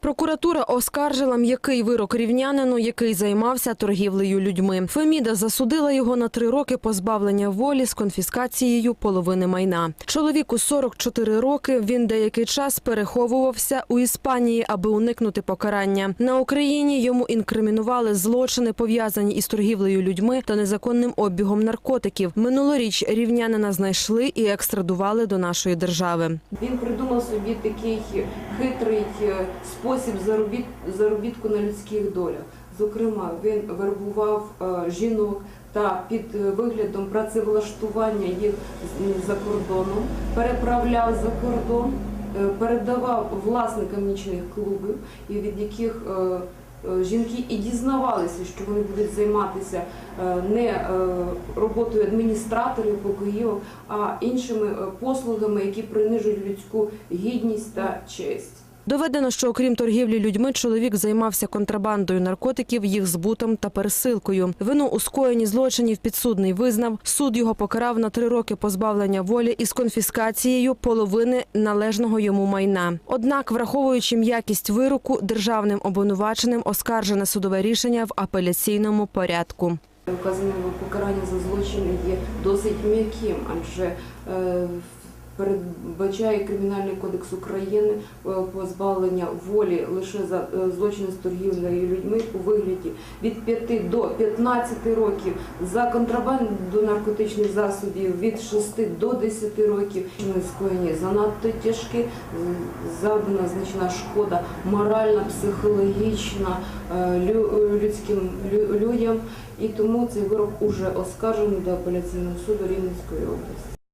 Прокуратура оскаржила м'який вирок рівнянину, який займався торгівлею людьми. Феміда засудила його на три роки позбавлення волі з конфіскацією половини майна. Чоловіку 44 роки. Він деякий час переховувався у Іспанії, аби уникнути покарання. На Україні йому інкримінували злочини, пов'язані із торгівлею людьми та незаконним обігом наркотиків. Минулоріч рівнянина знайшли і екстрадували до нашої держави. Він придумав собі такий хитрий е, спосіб заробіт, заробітку на людських долях. Зокрема, він вербував е, жінок та під е, виглядом працевлаштування їх за кордоном, переправляв за кордон, е, передавав власникам нічних клубів, від яких жінки і дізнавалися, що вони будуть займатися не роботою адміністраторів, покоїв, а іншими послугами, які принижують людську гідність та честь. Доведено, що окрім торгівлі людьми, чоловік займався контрабандою наркотиків, їх збутом та пересилкою. Вину у скоєнні злочинів підсудний визнав. Суд його покарав на три роки позбавлення волі із конфіскацією половини належного йому майна. Однак, враховуючи м'якість вироку, державним обвинуваченим оскаржене судове рішення в апеляційному порядку. Указане покарання за злочини є досить м'яким, адже е, передбачає Кримінальний кодекс України е, позбавлення волі лише за е, злочини з торгівлею людьми у вигляді від 5 до 15 років, за контрабанду наркотичних засобів від 6 до 10 років. Ми скоєні занадто тяжкі, завдана значна шкода моральна, психологічна е, людським людям. І тому цей вирок уже оскаржений до апеляційного суду Рівненської області.